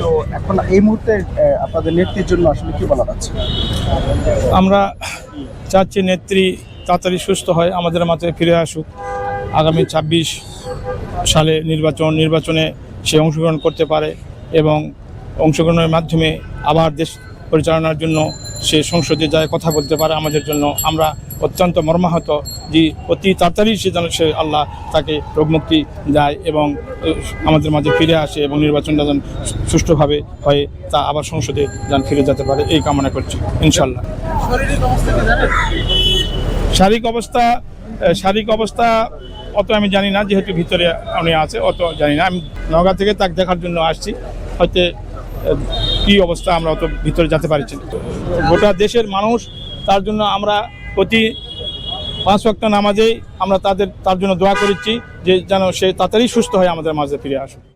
তো এখন এই মুহূর্তে আপনাদের নেত্রীর জন্য আসলে কি বলা যাচ্ছে আমরা চাচ্ছি নেত্রী তাড়াতাড়ি সুস্থ হয়, আমাদের মাথায় ফিরে আসুক। আগামী ছাব্বিশ সালে নির্বাচন, নির্বাচনে সে অংশগ্রহণ করতে পারে এবং অংশগ্রহণের মাধ্যমে আবার দেশ পরিচালনার জন্য সে সংসদে যায়, কথা বলতে পারে আমাদের জন্য। আমরা অত্যন্ত মর্মাহত যে অতি তাড়াতাড়ি সে যেন সে আল্লাহ তাকে রোগমুক্তি দেয় এবং আমাদের মাঝে ফিরে আসে এবং নির্বাচনটা যেন সুষ্ঠুভাবে হয়, তা আবার সংসদে যেন ফিরে যেতে পারে, এই কামনা করছি, ইনশাল্লাহ। শারীরিক অবস্থা শারীরিক অবস্থা অত আমি জানি না, যেহেতু ভিতরে উনি আছে, অত জানি না। আমি নগা থেকে তাকে দেখার জন্য আসছি। হয়তো কী অবস্থা আমরা অত ভিতরে যেতে পারছি। গোটা দেশের মানুষ তার জন্য আমরা প্রতি পাঁচ ওয়াক্ত নামাজেই আমরা তাদের, তার জন্য দোয়া করেছি যে যেন সে তাড়াতাড়ি সুস্থ হয়ে আমাদের মাঝে ফিরে আসুক